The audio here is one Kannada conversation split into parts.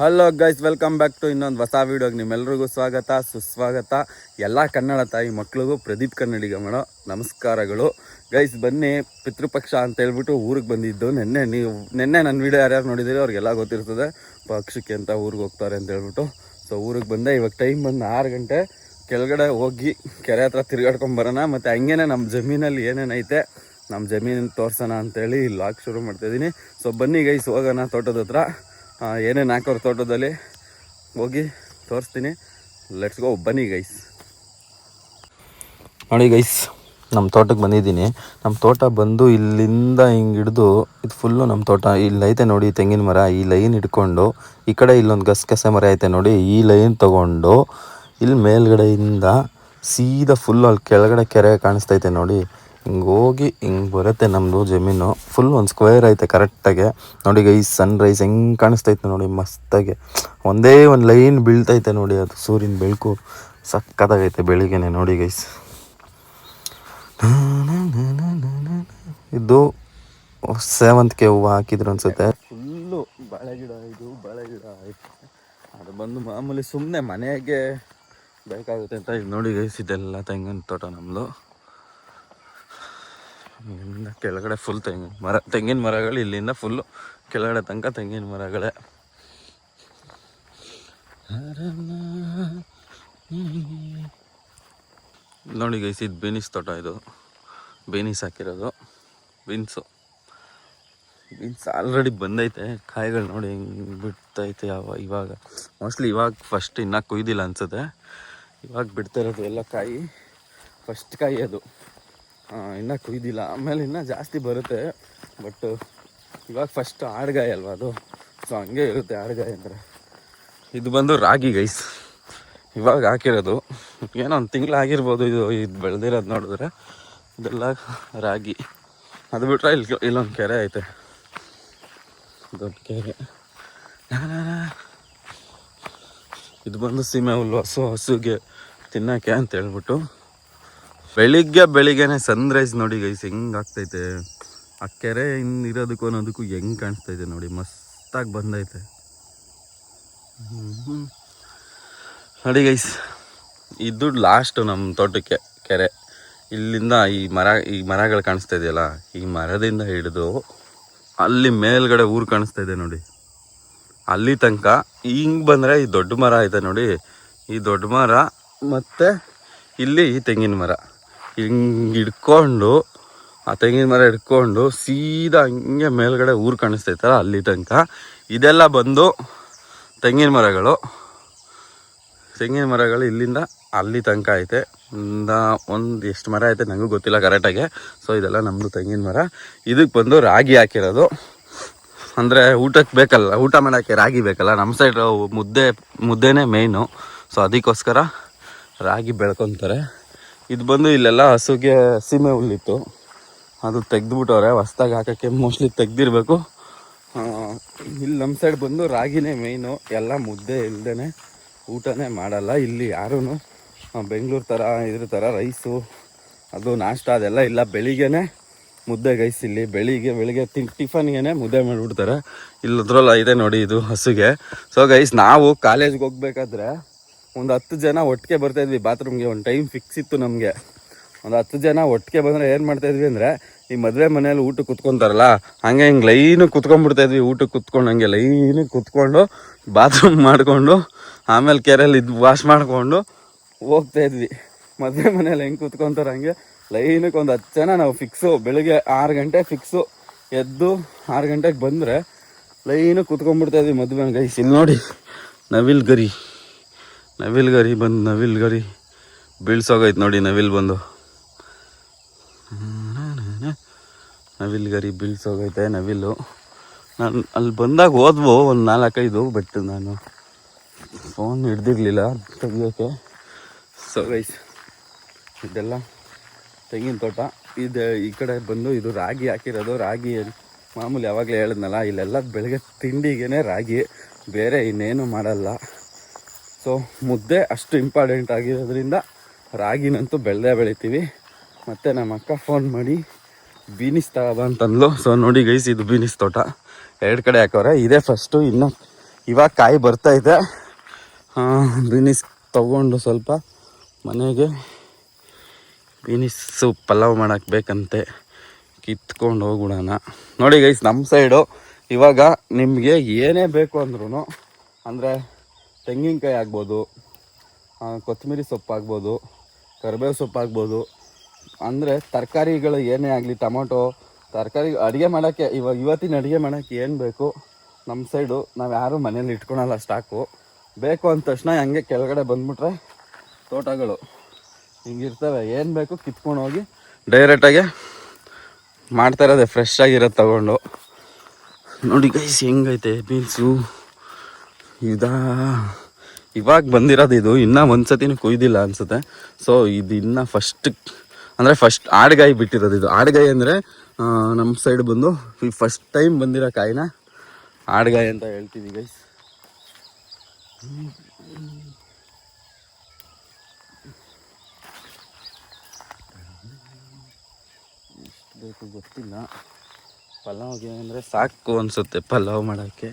Hello guys welcome back to ಇನ್ನೊಂದು ಹೊಸ ವೀಡಿಯೋಗೆ ನಿಮ್ಮೆಲ್ಲರಿಗೂ ಸ್ವಾಗತ, ಸುಸ್ವಾಗತ. ಎಲ್ಲ ಕನ್ನಡ ತಾಯಿ ಮಕ್ಳಿಗೂ ಪ್ರದೀಪ್ ಕನ್ನಡಿಗ ಮೇಡಮ್ ನಮಸ್ಕಾರಗಳು. ಗೈಸ್ ಬನ್ನಿ, ಪಿತೃಪಕ್ಷ ಅಂತ ಹೇಳ್ಬಿಟ್ಟು ಊರಿಗೆ ಬಂದಿದ್ದು. ನಿನ್ನೆ ನೀವು, ನಿನ್ನೆ ನನ್ನ ವೀಡಿಯೋ ಯಾರ್ಯಾರು ನೋಡಿದ್ದೀರಿ ಅವ್ರಿಗೆಲ್ಲ ಗೊತ್ತಿರ್ತದೆ. ಪಕ್ಷಕ್ಕೆ ಅಂತ ಊರಿಗೆ ಹೋಗ್ತಾರೆ ಅಂತ ಹೇಳ್ಬಿಟ್ಟು. ಸೊ ಊರಿಗೆ ಬಂದೆ, ಇವಾಗ ಟೈಮ್ ಬಂದು ಆರು ಗಂಟೆ. ಕೆಳಗಡೆ ಹೋಗಿ, ಕೆರೆ ಹತ್ರ ತಿರ್ಗಾಡ್ಕೊಂಡು ಬರೋಣ. ಮತ್ತು ಹಂಗೇನೆ ನಮ್ಮ ಜಮೀನಲ್ಲಿ ಏನೇನೈತೆ ನಮ್ಮ ಜಮೀನು ತೋರ್ಸೋಣ ಅಂತೇಳಿ ಲಾಕ್ ಶುರು ಮಾಡ್ತಾಯಿದ್ದೀನಿ ಸೊ ಬನ್ನಿ ಗೈಸ್ ಹೋಗೋಣ ತೋಟದ ಹತ್ರ. ಏನೇನು ಹಾಕೋರು ತೋಟದಲ್ಲಿ? ಹೋಗಿ ತೋರಿಸ್ತೀನಿ. ಲೆಟ್ಸ್ ಗೋ ಬನ್ನಿ ಗೈಸ್ ನೋಡಿ ಗೈಸ್ ನಮ್ಮ ತೋಟಕ್ಕೆ ಬಂದಿದ್ದೀನಿ. ನಮ್ಮ ತೋಟ ಬಂದು ಇಲ್ಲಿಂದ ಹಿಂಗೆ ಹಿಡಿದು ಇದು ಫುಲ್ಲು ನಮ್ಮ ತೋಟ. ಇಲ್ಲಿ ಐತೆ ನೋಡಿ ತೆಂಗಿನ ಮರ. ಈ ಲೈನ್ ಹಿಡ್ಕೊಂಡು ಈ ಕಡೆ ಇಲ್ಲೊಂದು ಗಸಗಸೆ ಮರ ಐತೆ ನೋಡಿ. ಈ ಲೈನ್ ತಗೊಂಡು ಇಲ್ಲಿ ಮೇಲ್ಗಡೆಯಿಂದ ಸೀದಾ ಫುಲ್ಲು ಅಲ್ಲಿ ಕೆಳಗಡೆ ಕೆರೆ ಕಾಣಿಸ್ತೈತೆ ನೋಡಿ. ಹಿಂಗೆ ಹೋಗಿ ಹಿಂಗೆ ಬರುತ್ತೆ ನಮ್ಮದು ಜಮೀನು. ಫುಲ್ ಒಂದು ಸ್ಕ್ವೇರ್ ಐತೆ ಕರೆಕ್ಟಾಗಿ ನೋಡಿ ಈ ಸನ್ ರೈಸ್ ಹೆಂಗೆ ಕಾಣಿಸ್ತೈತೆ ನೋಡಿ ಮಸ್ತಾಗೆ. ಒಂದೇ ಒಂದು ಲೈನ್ ಬೀಳ್ತೈತೆ ನೋಡಿ ಅದು ಸೂರ್ಯನ ಬೆಳಕು. ಸಕ್ಕತ್ತಾಗೈತೆ ಬೆಳಿಗ್ಗೆನೆ ನೋಡಿ ಗೈಸ್ ಇದು ಸೇವಂತಿಗೆ ಹೂವು ಹಾಕಿದ್ರು ಅನ್ಸುತ್ತೆ. ಫುಲ್ಲು ಬಾಳೆ ಗಿಡ ಇದು, ಬಾಳೆ ಗಿಡ ಐತೆ ಅದು ಬಂದು ಮಾಮೂಲಿ ಸುಮ್ಮನೆ ಮನೆಗೆ ಬೇಕಾಗುತ್ತೆ ಅಂತ ಇದು ನೋಡಿ ಗೈಸ್ ಇದೆಲ್ಲ ತೆಂಗಿನ ತೋಟ ನಮ್ಮದು ಇಲ್ಲಿಂದ ಕೆಳಗಡೆ ಫುಲ್ ತೆಂಗಿನ ಮರ, ತೆಂಗಿನ ಮರಗಳು ಇಲ್ಲಿಂದ ಫುಲ್ಲು ಕೆಳಗಡೆ ತನಕ ತೆಂಗಿನ ಮರಗಳೇ. ನೋಡಿ ಗೈಸ್ ಇದು ಬೀನಿಸ್ ತೋಟ ಇದು. ಬೀನಿಸ್ ಹಾಕಿರೋದು. ಬೀನ್ಸು ಬೀನ್ಸ್ ಆಲ್ರೆಡಿ ಬಂದೈತೆ. ಕಾಯಿಗಳು ನೋಡಿ ಹೆಂಗೆ ಬಿಡ್ತೈತೆ ಯಾವ ಇವಾಗ. ಮೋಸ್ಟ್ಲಿ ಇವಾಗ ಫಸ್ಟ್ ಇನ್ನೂ ಕೊಯ್ದಿಲ್ಲ ಅನ್ಸುತ್ತೆ. ಇವಾಗ ಬಿಡ್ತಾ ಇರೋದು ಎಲ್ಲ ಕಾಯಿ ಫಸ್ಟ್ ಕಾಯಿ ಅದು. ಇನ್ನೂ ಕುಯ್ದಿಲ್ಲ. ಆಮೇಲೆ ಇನ್ನೂ ಜಾಸ್ತಿ ಬರುತ್ತೆ. ಬಟ್ ಇವಾಗ ಫಸ್ಟ್ ಆಡ್ಗಾಯಿ ಅಲ್ವಾ ಅದು? ಸೊ ಹಂಗೆ ಇರುತ್ತೆ ಆಡ್ಗಾಯಿ ಅಂದರೆ. ಇದು ಬಂದು ರಾಗಿ ಗೈಸ್ ಇವಾಗ ಹಾಕಿರೋದು. ಏನೋ ಒಂದು ತಿಂಗಳು ಆಗಿರ್ಬೋದು ಇದು. ಇದು ಬೆಳೆದಿರೋದು ನೋಡಿದ್ರೆ. ಇದೆಲ್ಲ ರಾಗಿ. ಅದು ಬಿಟ್ರೆ ಇಲ್ಲಿ ಇಲ್ಲೊಂದು ಕೆರೆ ಐತೆ. ದೊಡ್ಡ ಕೆರೆ. ಇದು ಬಂದು ಸೀಮೆ ಹುಲ್ಲು, ಹಸು, ಹಸುಗೆ ತಿನ್ನಕ್ಕೆ ಅಂತ ಹೇಳ್ಬಿಟ್ಟು ಬೆಳಿಗ್ಗೆ ಬೆಳಿಗ್ಗೆನೆ ಸನ್ರೈಸ್ ನೋಡಿ ಗೈಸ್ ಹೆಂಗೆ ಆಗ್ತೈತೆ? ಆ ಕೆರೆ ಇನ್ನು ಇರೋದಕ್ಕೂ ಅನ್ನೋದಕ್ಕೂ ಹೆಂಗೆ ಕಾಣಿಸ್ತೈತೆ ನೋಡಿ, ಮಸ್ತಾಗಿ ಬಂದೈತೆ. ನೋಡಿ ಗೈಸ್ ಇದು ಲಾಸ್ಟು ನಮ್ಮ ತೋಟಕ್ಕೆ ಕೆರೆ. ಇಲ್ಲಿಂದ ಈ ಮರ, ಈ ಮರಗಳು ಕಾಣಿಸ್ತಾ ಇದೆಯಲ್ಲ ಈ ಮರದಿಂದ ಹಿಡಿದು ಅಲ್ಲಿ ಮೇಲ್ಗಡೆ ಊರು ಕಾಣಿಸ್ತಾ ಇದೆ ನೋಡಿ. ಅಲ್ಲಿ ತನಕ ಹಿಂಗೆ ಬಂದರೆ ಈ ದೊಡ್ಡ ಮರ ಐತೆ ನೋಡಿ. ಈ ದೊಡ್ಡ ಮರ ಮತ್ತು ಇಲ್ಲಿ ಈ ತೆಂಗಿನ ಮರ. ಹಿಂಗೆ ಹಿಡ್ಕೊಂಡು ಆ ತೆಂಗಿನ ಮರ ಹಿಡ್ಕೊಂಡು ಸೀದಾ ಹಂಗೆ ಮೇಲ್ಗಡೆ ಊರು ಕಾಣಿಸ್ತೈತಲ್ಲ ಅಲ್ಲಿ ತನಕ. ಇದೆಲ್ಲ ಬಂದು ತೆಂಗಿನ ಮರಗಳು. ತೆಂಗಿನ ಮರಗಳು ಇಲ್ಲಿಂದ ಅಲ್ಲಿ ತನಕ ಐತೆ. ಒಂದ ಒಂದು ಎಷ್ಟು ಮರ ಐತೆ ನನಗೂ ಗೊತ್ತಿಲ್ಲ ಕರೆಕ್ಟಾಗಿ. ಸೊ ಇದೆಲ್ಲ ನಮ್ಮದು ತೆಂಗಿನ ಮರ. ಇದಕ್ಕೆ ಬಂದು ರಾಗಿ ಹಾಕಿರೋದು. ಅಂದರೆ ಊಟಕ್ಕೆ ಬೇಕಲ್ಲ, ಊಟ ಮಾಡೋಕ್ಕೆ ರಾಗಿ ಬೇಕಲ್ಲ. ನಮ್ಮ ಸೈಡ್ ಮುದ್ದೆ, ಮುದ್ದೆನೇ ಮೇಯ್ನು ಸೊ ಅದಕ್ಕೋಸ್ಕರ ರಾಗಿ ಬೆಳ್ಕೊತಾರೆ. ಇದು ಬಂದು ಇಲ್ಲೆಲ್ಲ ಹಸುಗೆ ಸೀಮೆ ಹುಲ್ಲಿತ್ತು. ಅದು ತೆಗ್ದುಬಿಟ್ಟವ್ರೆ, ಹೊಸ್ದಾಗಿ ಹಾಕೋಕ್ಕೆ ಮೋಸ್ಟ್ಲಿ ತೆಗೆದಿರಬೇಕು. ಇಲ್ಲಿ ನಮ್ಮ ಸೈಡ್ ಬಂದು ರಾಗಿನೇ ಮೇಯ್ನು ಎಲ್ಲ ಮುದ್ದೆ ಇಲ್ದೇ ಊಟನೇ ಮಾಡಲ್ಲ. ಇಲ್ಲಿ ಯಾರೂ ಬೆಂಗಳೂರು ಥರ ಇದ್ರ ಥರ ರೈಸು ಅದು ನಾಷ್ಟ ಅದೆಲ್ಲ ಇಲ್ಲ. ಬೆಳಿಗ್ಗೆನೇ ಮುದ್ದೆ ಗೈಸ್ ಇಲ್ಲಿ. ಬೆಳಿಗ್ಗೆ ಬೆಳಿಗ್ಗೆ ತಿನ್ ಟಿಫನ್ಗೆ ಮುದ್ದೆ ಮಾಡಿಬಿಡ್ತಾರೆ. ಇಲ್ಲದ್ರಲ್ಲ ಇದೆ ನೋಡಿ ಇದು ಹಸುಗೆ. ಸೊ ಗೈಸ್ ನಾವು ಕಾಲೇಜ್ಗೆ ಹೋಗ್ಬೇಕಾದ್ರೆ ಒಂದು ಹತ್ತು ಜನ ಒಟ್ಟಿಗೆ ಬರ್ತಾಯಿದ್ವಿ ಬಾತ್ರೂಮ್ಗೆ ಒಂದು ಟೈಮ್ ಫಿಕ್ಸ್ ಇತ್ತು ನಮಗೆ. ಒಂದು ಹತ್ತು ಜನ ಒಟ್ಟಿಗೆ ಬಂದರೆ ಏನು ಮಾಡ್ತಾಯಿದ್ವಿ ಅಂದರೆ, ಈ ಮದುವೆ ಮನೇಲಿ ಊಟಕ್ಕೆ ಕುತ್ಕೊತಾರಲ್ಲ, ಹಂಗೆ ಹಿಂಗೆ ಲೈನು ಕುತ್ಕೊಂಡ್ಬಿಡ್ತಾಯಿದ್ವಿ ಊಟಕ್ಕೆ ಕುತ್ಕೊಂಡು ಹಂಗೆ ಲೈನು ಕುತ್ಕೊಂಡು ಬಾತ್ರೂಮ್ ಮಾಡಿಕೊಂಡು, ಆಮೇಲೆ ಕೆರೆಯಲ್ಲಿ ಇದು ವಾಶ್ ಮಾಡಿಕೊಂಡು ಹೋಗ್ತಾ ಇದ್ವಿ. ಮದುವೆ ಮನೇಲಿ ಹೆಂಗೆ ಕುತ್ಕೊತಾರೆ ಹಂಗೆ ಲೈನಕ್ಕೆ ಒಂದು ಹತ್ತು ಜನ ನಾವು ಫಿಕ್ಸು ಬೆಳಿಗ್ಗೆ ಆರು ಗಂಟೆ ಫಿಕ್ಸು ಎದ್ದು ಆರು ಗಂಟೆಗೆ ಬಂದರೆ ಲೈನು ಕುತ್ಕೊಂಡ್ಬಿಡ್ತಾ ಇದ್ವಿ ಮದುವೆ. ಗೈಸ್, ಇಲ್ಲಿ ನೋಡಿ ನವಿಲ್ ಗರಿ ನವಿಲ್ ಗರಿ ಬಂದು, ನವಿಲ್ ಗರಿ. ಬೀಳ್ಸೋಗೈತೆ ನೋಡಿ, ನವಿಲ್ ಬಂದು. ನವಿಲ್ ಗರಿ ಬೀಳ್ಸೋಗೈತೆ ನವಿಲು. ನಾನು ಅಲ್ಲಿ ಬಂದಾಗ ಹೋದ್ವು, ಒಂದು ನಾಲ್ಕೈದು ಬಟ್ ನಾನು ಫೋನ್ ಹಿಡ್ದಿರ್ಲಿಲ್ಲ ತೆಗಿಯೋಕ್ಕೆ ಸೊ ಗೈಸ್ ಇದೆಲ್ಲ ತೆಂಗಿನ ತೋಟ. ಇದು ಈ ಕಡೆ ಬಂದು ಇದು ರಾಗಿ ಹಾಕಿರೋದು. ರಾಗಿ ಮಾಮೂಲಿ ಯಾವಾಗಲೇ ಹೇಳಿದ್ನಲ್ಲ, ಇಲ್ಲೆಲ್ಲ ಬೆಳಗ್ಗೆ ತಿಂಡಿಗೇನೆ ರಾಗಿ. ಬೇರೆ ಇನ್ನೇನು ಮಾಡಲ್ಲ. ಸೊ ಮುದ್ದೆ ಅಷ್ಟು ಇಂಪಾರ್ಟೆಂಟ್ ಆಗಿರೋದ್ರಿಂದ ರಾಗಿನಂತೂ ಬೆಳೆದೇ ಬೆಳಿತೀವಿ. ಮತ್ತು ನಮ್ಮ ಅಕ್ಕ ಫೋನ್ ಮಾಡಿ ಬೀನಿಸ್ ತಗೊಬ ಅಂತಂದ್ಲು. ಸೊ ನೋಡಿ ಗೈಸ್ ಇದು ಬೀನಿಸ್ ತೋಟ. ಎರಡು ಕಡೆ ಹಾಕವ್ರೆ. ಇದೇ ಫಸ್ಟು ಇನ್ನು ಇವಾಗ ಕಾಯಿ ಬರ್ತೈತೆ ಬೀನಿಸ್ ತೊಗೊಂಡು ಸ್ವಲ್ಪ ಮನೆಗೆ ಬೀನಿಸ್ಸು ಪಲಾವ್ ಮಾಡೋಕ್ಕೆ ಬೇಕಂತೆ. ಕಿತ್ಕೊಂಡು ಹೋಗ್ಬಿಡೋಣ. ನೋಡಿ ಗೈಸ್ ನಮ್ಮ ಸೈಡು ಇವಾಗ ನಿಮಗೆ ಏನೇ ಬೇಕು ಅಂದ್ರೂ ಅಂದರೆ ತೆಂಗಿನಕಾಯಿ ಆಗ್ಬೋದು ಕೊತ್ತಂಬರಿ ಸೊಪ್ಪು ಆಗ್ಬೋದು, ಕರಿಬೇವು ಸೊಪ್ಪು ಆಗ್ಬೋದು. ಅಂದರೆ ತರಕಾರಿಗಳು ಏನೇ ಆಗಲಿ, ಟೊಮೊಟೊ, ತರಕಾರಿ ಅಡುಗೆ ಮಾಡೋಕ್ಕೆ ಇವಾಗ ಇವತ್ತಿನ ಅಡುಗೆ ಮಾಡೋಕ್ಕೆ ಏನು ಬೇಕು ನಮ್ಮ ಸೈಡು ನಾವು ಯಾರೂ ಮನೇಲಿ ಇಟ್ಕೊಳಲ್ಲ ಸ್ಟಾಕು. ಬೇಕು ಅಂದ ತಕ್ಷಣ ಹಂಗೆ ಕೆಳಗಡೆ ಬಂದ್ಬಿಟ್ರೆ ತೋಟಗಳು ಹಿಂಗಿರ್ತವೆ. ಏನು ಬೇಕು ಕಿತ್ಕೊಂಡು ಹೋಗಿ ಡೈರೆಕ್ಟಾಗೆ ಮಾಡ್ತಾ ಇರೋದೆ ಫ್ರೆಶ್ ಆಗಿರೋದು ತಗೊಂಡು. ನೋಡಿ ಗೈಸ್ ಹೆಂಗೈತೆ ಬೀನ್ಸು ಇದಾ, ಇವಾಗ ಬಂದಿರೋದು ಇದು. ಇನ್ನೂ ಒಂದ್ಸತಿನೂ ಕುಯ್ದಿಲ್ಲ ಅನ್ಸುತ್ತೆ. ಸೊ ಇದು ಇನ್ನೂ ಫಸ್ಟ್ ಅಂದರೆ ಫಸ್ಟ್ ಆಡ್ಗಾಯಿ ಬಿಟ್ಟಿರೋದು ಇದು. ಆಡ್ಗಾಯಿ ಅಂದರೆ ನಮ್ಮ ಸೈಡ್ ಬಂದು ಈ ಫಸ್ಟ್ ಟೈಮ್ ಬಂದಿರೋ ಕಾಯಿನ ಆಡ್ಗಾಯಿ ಅಂತ ಹೇಳ್ತೀವಿ ಗೈಸ್ ಬೇಕು ಗೊತ್ತಿಲ್ಲ. ಪಲಾವ್ಗೆ ಅಂದರೆ ಸಾಕು ಅನಿಸುತ್ತೆ ಪಲಾವ್ ಮಾಡೋಕ್ಕೆ.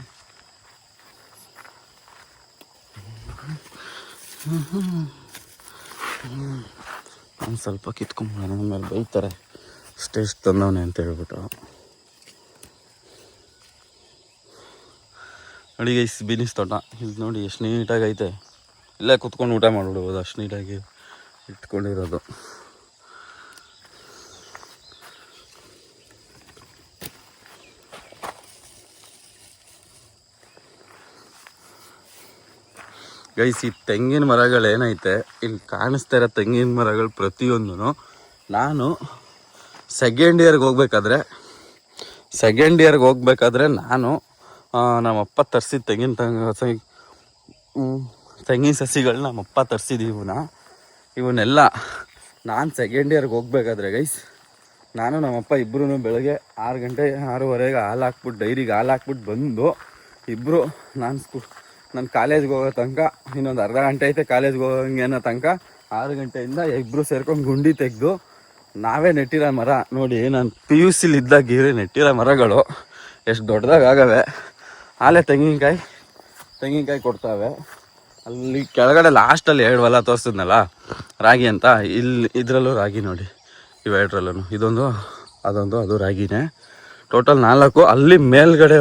ಒಂದು ಸ್ವಲ್ಪ ಕಿತ್ಕೊಂಬಿಡೋಣ ಆಮೇಲೆ ಬೈತಾರೆ. ಸ್ಟೇಜ್ ತಂದವನೆ ಅಂತ ಹೇಳ್ಬಿಟ್ಟು. ಅಡುಗೆ ಗೈಸ್, ಬಿನಿಸ್ ತೋಟ. ಇದು ನೋಡಿ ಎಷ್ಟು ನೀಟಾಗೈತೆ. ಇಲ್ಲೇ ಕುತ್ಕೊಂಡು ಊಟ ಮಾಡಿಬಿಡ್ಬೋದು, ಅಷ್ಟು ನೀಟಾಗಿ ಇಟ್ಕೊಂಡಿರೋದು. ಗೈಸ್, ಈ ತೆಂಗಿನ ಮರಗಳು ಏನೈತೆ? ಇಲ್ಲಿ ಕಾಣಿಸ್ತಾ ಇರೋ ತೆಂಗಿನ ಮರಗಳು ಪ್ರತಿಯೊಂದೂ ನಾನು ಸೆಕೆಂಡ್ ಇಯರ್ಗೆ ಹೋಗ್ಬೇಕಾದ್ರೆ ಸೆಕೆಂಡ್ ಇಯರ್ಗೆ ಹೋಗ್ಬೇಕಾದ್ರೆ ನಾನು ನಮ್ಮಪ್ಪ ತರಿಸಿದ ತೆಂಗಿನ ತಂಗ ತೆಂಗಿನ ಸಸಿಗಳು ನಮ್ಮಪ್ಪ ತರಿಸಿದ್ದು ಇವನ್ನ. ಇವನ್ನೆಲ್ಲ ನಾನು ಸೆಕೆಂಡ್ ಇಯರ್ಗೆ ಹೋಗ್ಬೇಕಾದ್ರೆ ಗೈಸ್, ನಾನು ನಮ್ಮಪ್ಪ ಇಬ್ಬರೂ ಬೆಳಗ್ಗೆ ಆರು ಗಂಟೆ, ಆರೂವರೆಗೆ ಹಾಲು ಹಾಕ್ಬಿಟ್ಟು, ಡೈರಿಗೆ ಹಾಲು ಹಾಕ್ಬಿಟ್ಟು ಬಂದು ಇಬ್ಬರು ನಾನು ಸ್ಕೂ ನಾನು ಕಾಲೇಜ್ಗೆ ಹೋಗೋ ತನಕ, ಇನ್ನೊಂದು ಅರ್ಧ ಗಂಟೆ ಐತೆ ಕಾಲೇಜ್ಗೆ ಹೋಗಂಗೆ ಅನ್ನೋ ತನಕ ಆರು ಗಂಟೆಯಿಂದ ಇಬ್ಬರು ಸೇರ್ಕೊಂಡು ಗುಂಡಿ ತೆಗೆದು ನಾವೇ ನೆಟ್ಟಿರೋ ಮರ. ನೋಡಿ, ನಾನು ಪಿ ಯು ಸಿಲಿ ಇದ್ದಾಗ ಇವ್ರೆ ನೆಟ್ಟಿರೋ ಮರಗಳು ಎಷ್ಟು ದೊಡ್ಡದಾಗವೆ ಆಲೆ ತೆಂಗಿನಕಾಯಿ ತೆಂಗಿನಕಾಯಿ ಕೊಡ್ತಾವೆ. ಅಲ್ಲಿ ಕೆಳಗಡೆ ಲಾಸ್ಟಲ್ಲಿ ಎರಡು ಹೊಲ ತೋರಿಸಿದ್ನಲ್ಲ, ರಾಗಿ ಅಂತ. ಇಲ್ಲಿ, ಇದರಲ್ಲೂ ರಾಗಿ ನೋಡಿ ಇವೆರಡರಲ್ಲೂ ಇದೊಂದು, ಅದೊಂದು, ಅದು ರಾಗಿನೇ. ಟೋಟಲ್ ನಾಲ್ಕು. ಅಲ್ಲಿ ಮೇಲ್ಗಡೆ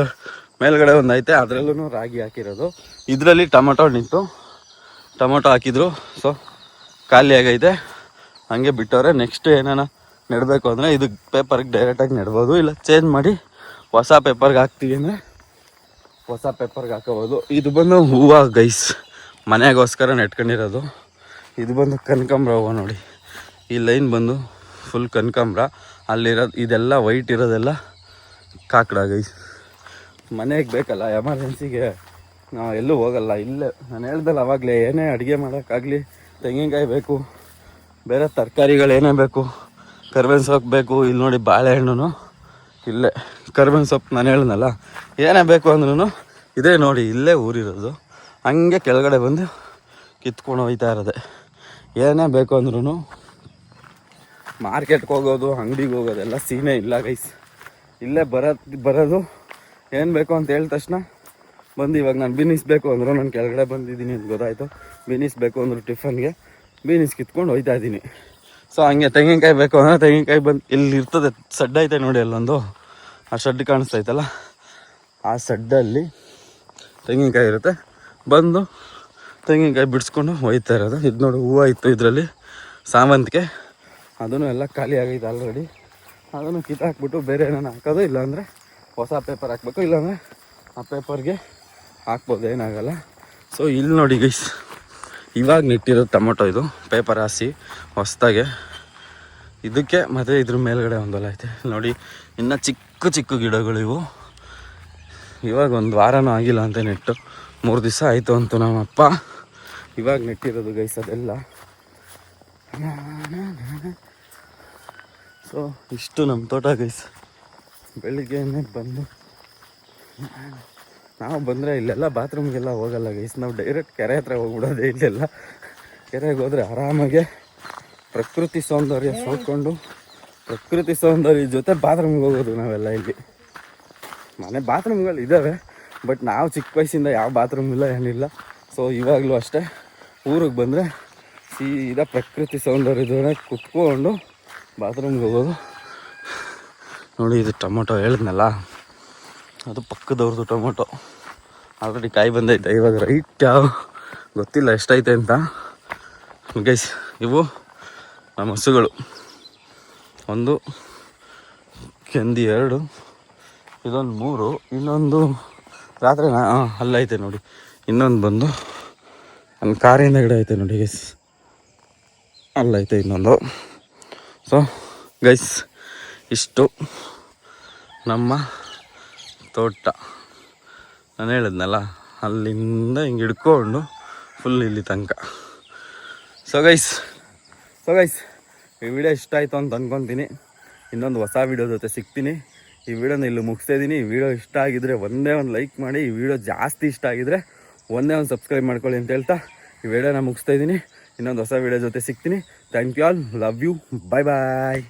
ಮೇಲ್ಗಡೆ ಒಂದು ಐತೆ ಅದರಲ್ಲೂ ರಾಗಿ ಹಾಕಿರೋದು. ಇದರಲ್ಲಿ ಟೊಮೊಟೊ ನಿಂತು, ಟೊಮೊಟೊ ಹಾಕಿದ್ರು. ಸೊ ಖಾಲಿ ಆಗೈತೆ ಹಂಗೆ ಬಿಟ್ಟವ್ರೆ ನೆಕ್ಸ್ಟ್ ಏನಾನ ನೆಡಬೇಕು ಅಂದರೆ ಇದು ಪೇಪರ್ಗೆ ಡೈರೆಕ್ಟಾಗಿ ನೆಡ್ಬೋದು. ಇಲ್ಲ ಚೇಂಜ್ ಮಾಡಿ ಹೊಸ ಪೇಪರ್ಗೆ ಹಾಕ್ತೀವಿ ಅಂದರೆ ಹೊಸ ಪೇಪರ್ಗೆ ಹಾಕೋಬೋದು ಇದು ಬಂದು ಹೂವು ಗೈಸ್ ಮನೆಗೋಸ್ಕರ ನೆಟ್ಕೊಂಡಿರೋದು. ಇದು ಬಂದು ಕನಕಾಂಬ್ರ ಹೂವು ನೋಡಿ. ಈ ಲೈನ್ ಬಂದು ಫುಲ್ ಕನಕಾಂಬ್ರ. ಅಲ್ಲಿರೋದು ಇದೆಲ್ಲ ವೈಟ್ ಇರೋದೆಲ್ಲ ಕಾಕಡ ಗೈಸ್ ಮನೆಗೆ ಬೇಕಲ್ಲ, ಎಮರ್ಜೆನ್ಸಿಗೆ. ನಾವು ಎಲ್ಲೂ ಹೋಗಲ್ಲ, ಇಲ್ಲೇ. ನಾನು ಹೇಳ್ದಲ್ಲ ಅವಾಗಲೇ, ಏನೇ ಅಡುಗೆ ಮಾಡೋಕ್ಕಾಗಲಿ, ತೆಂಗಿನಕಾಯಿ ಬೇಕು, ಬೇರೆ ತರಕಾರಿಗಳು ಏನೇ ಬೇಕು, ಕರ್ಬೇವಿನ ಸೊಪ್ಪು ಬೇಕು ಇಲ್ಲಿ ನೋಡಿ ಬಾಳೆಹಣ್ಣು ಇಲ್ಲೇ. ಕರ್ಬೇವಿನ ಸೊಪ್ಪು ನಾನು ಹೇಳಿದ್ನಲ್ಲ, ಏನೇ ಬೇಕು ಅಂದ್ರೂ ಇದೇ ನೋಡಿ, ಇಲ್ಲೇ ಊರಿರೋದು. ಹಂಗೆ ಕೆಳಗಡೆ ಬಂದು ಕಿತ್ಕೊಂಡು ಹೋಗ್ತಾ ಇರೋದೆ. ಏನೇ ಬೇಕು ಅಂದ್ರೂ ಮಾರ್ಕೆಟ್ಗೆ ಹೋಗೋದು, ಅಂಗಡಿಗೆ ಹೋಗೋದೆಲ್ಲ ಸೀನೇ ಇಲ್ಲ ಗೈಸ್ ಇಲ್ಲೇ ಬರೋದು ಬರೋದು ಏನು ಬೇಕು ಅಂತ ಹೇಳಿದ ತಕ್ಷಣ ಬಂದು ಇವಾಗ ನಾನು ಬೀನಿಸ್ಬೇಕು ಅಂದರು ನಾನು ಕೆಳಗಡೆ ಬಂದಿದ್ದೀನಿ ಅಂತ ಗೊತ್ತಾಯಿತು. ಬೀನಿಸ್ಬೇಕು ಅಂದರು ಟಿಫನ್ಗೆ. ಬೀನಿಸ್ ಕಿತ್ಕೊಂಡು ಹೋಯ್ತಾ ಇದ್ದೀನಿ. ಸೊ ಹಂಗೆ ತೆಂಗಿನಕಾಯಿ ಬೇಕು ಅಂದರೆ ತೆಂಗಿನಕಾಯಿ ಬಂದು ಇಲ್ಲಿ ಇರ್ತದೆ. ಸಡ್ಡ ಐತೆ ನೋಡಿ ಅಲ್ಲೊಂದು. ಆ ಶೆಡ್ ಕಾಣಿಸ್ತೈತಲ್ಲ? ಆ ಸಡ್ಡಲ್ಲಿ ತೆಂಗಿನಕಾಯಿ ಇರುತ್ತೆ. ಬಂದು ತೆಂಗಿನಕಾಯಿ ಬಿಡಿಸ್ಕೊಂಡು ಹೋಯ್ತಾ ಇರೋದು. ಇದು ನೋಡಿ ಹೂವು ಇತ್ತು ಇದರಲ್ಲಿ. ಸಾಮಂತಿಗೆ ಅದನ್ನು ಎಲ್ಲ ಖಾಲಿ ಆಗೈತೆ ಆಲ್ರೆಡಿ ಅದನ್ನು ಕಿತ್ತಾಕ್ಬಿಟ್ಟು ಬೇರೆ ಏನಾನ ಹಾಕೋದು ಇಲ್ಲಾಂದರೆ ಹೊಸ ಪೇಪರ್ ಹಾಕ್ಬೇಕು. ಇಲ್ಲಾಂದರೆ ಆ ಪೇಪರ್ಗೆ ಹಾಕ್ಬೋದು, ಏನಾಗಲ್ಲ. ಸೊ ಇಲ್ಲಿ ನೋಡಿ ಗೈಸ್ ಇವಾಗ ನೆಟ್ಟಿರೋದು ಟೊಮೊಟೊ ಇದು ಪೇಪರ್ ಹಾಸಿ ಹೊಸ್ದಾಗೆ. ಇದಕ್ಕೆ ಮತ್ತು ಇದ್ರ ಮೇಲ್ಗಡೆ ಒಂದಲ್ಲ ಐತೆ. ನೋಡಿ, ಇನ್ನು ಚಿಕ್ಕ ಚಿಕ್ಕ ಗಿಡಗಳು ಇವು. ಇವಾಗ ಒಂದು ವಾರನೂ ಆಗಿಲ್ಲ ಅಂತ ನೆಟ್ಟು. ಮೂರು ದಿವಸ ಆಯಿತು ಅಂತು ನಮ್ಮಪ್ಪ. ಇವಾಗ ನೆಟ್ಟಿರೋದು ಗೈಸ್ ಅದೆಲ್ಲ. ಸೊ ಇಷ್ಟು ನಮ್ಮ ತೋಟ ಗೈಸ್ ಬೆಳಿಗ್ಗೆನೆ ಬಂದು? ನಾವು ಬಂದರೆ ಇಲ್ಲೆಲ್ಲ ಬಾತ್ರೂಮ್ಗೆಲ್ಲ ಹೋಗಲ್ಲ ಗೈಸ್ ನಾವು ಡೈರೆಕ್ಟ್ ಕೆರೆ ಹತ್ರ ಹೋಗ್ಬಿಡೋದೇ ಇಲ್ಲೆಲ್ಲ. ಕೆರೆಗೆ ಹೋದರೆ ಆರಾಮಾಗೆ ಪ್ರಕೃತಿ ಸೌಂದರ್ಯ ಸೋತ್ಕೊಂಡು ಪ್ರಕೃತಿ ಸೌಂದರ್ಯ ಜೊತೆ ಬಾತ್ರೂಮ್ಗೆ ಹೋಗೋದು ನಾವೆಲ್ಲ ಇಲ್ಲಿ. ಮನೆ ಬಾತ್ರೂಮ್ಗಳು ಇದ್ದಾವೆ ಬಟ್ ನಾವು ಚಿಕ್ಕ ವಯಸ್ಸಿಂದ ಯಾವ ಬಾತ್ರೂಮ್ ಇಲ್ಲ, ಏನಿಲ್ಲ. ಸೊ ಇವಾಗಲೂ ಅಷ್ಟೇ ಊರಿಗೆ ಬಂದರೆ ಸೀದಾ ಪ್ರಕೃತಿ ಸೌಂದರ್ಯದವರೇ ಕುತ್ಕೊಂಡು ಬಾತ್ರೂಮ್ಗೆ ಹೋಗೋದು. ನೋಡಿ ಇದು ಟೊಮೊಟೊ ಹೇಳಿದ್ನಲ್ಲ? ಅದು ಪಕ್ಕದವ್ರದ್ದು ಟೊಮೊಟೊ. ಆಲ್ರೆಡಿ ಕಾಯಿ ಬಂದೈತೆ, ಇವಾಗ ರೈಟ್ ಯಾವ ಗೊತ್ತಿಲ್ಲ ಎಷ್ಟೈತೆ ಅಂತ. ಗೈಸ್ ಇವು ನಮ್ಮ ಹಸುಗಳು. ಒಂದು, ಕೆಂದಿ ಎರಡು, ಇದೊಂದು ಮೂರು, ಇನ್ನೊಂದು ರಾತ್ರಿ ಅಲ್ಲೈತೆ ನೋಡಿ. ಇನ್ನೊಂದು ಬಂದು ನನ್ನ ಕಾರಿಂದ ಗಿಡ ಐತೆ ನೋಡಿ ಗೈಸ್ ಅಲ್ಲೈತೆ ಇನ್ನೊಂದು. ಸೊ ಗೈಸ್ ಇಷ್ಟು ನಮ್ಮ ತೋಟ. ನಾನು ಹೇಳಿದ್ನಲ್ಲ, ಅಲ್ಲಿಂದ ಹಿಂಗೆ ಹಿಡ್ಕೊಂಡು ಫುಲ್ ಇಲ್ಲಿ ತನಕ. ಸೊ ಗೈಸ್ ಸೊ ಗೈಸ್ ಈ ವಿಡಿಯೋ ಇಷ್ಟ ಆಯಿತು ಅಂತ ಅಂದ್ಕೊತೀನಿ ಇನ್ನೊಂದು ಹೊಸ ವಿಡಿಯೋ ಜೊತೆ ಸಿಗ್ತೀನಿ. ಈ ವಿಡಿಯೋನ ಇಲ್ಲಿ ಮುಗಿಸ್ತಾ ಇದ್ದೀನಿ ಈ ವಿಡಿಯೋ ಇಷ್ಟ ಆಗಿದ್ರೆ ಒಂದೇ ಒಂದು ಲೈಕ್ ಮಾಡಿ. ಈ ವಿಡಿಯೋ ಜಾಸ್ತಿ ಇಷ್ಟ ಆಗಿದ್ರೆ ಒಂದೇ ಒಂದು ಸಬ್ಸ್ಕ್ರೈಬ್ ಮಾಡ್ಕೊಳ್ಳಿ ಅಂತ ಹೇಳ್ತಾ ಈ ವಿಡಿಯೋನ ಮುಗಿಸ್ತಾ ಇದ್ದೀನಿ ಇನ್ನೊಂದು ಹೊಸ ವಿಡಿಯೋ ಜೊತೆ ಸಿಗ್ತೀನಿ. Thank you all love you bye bye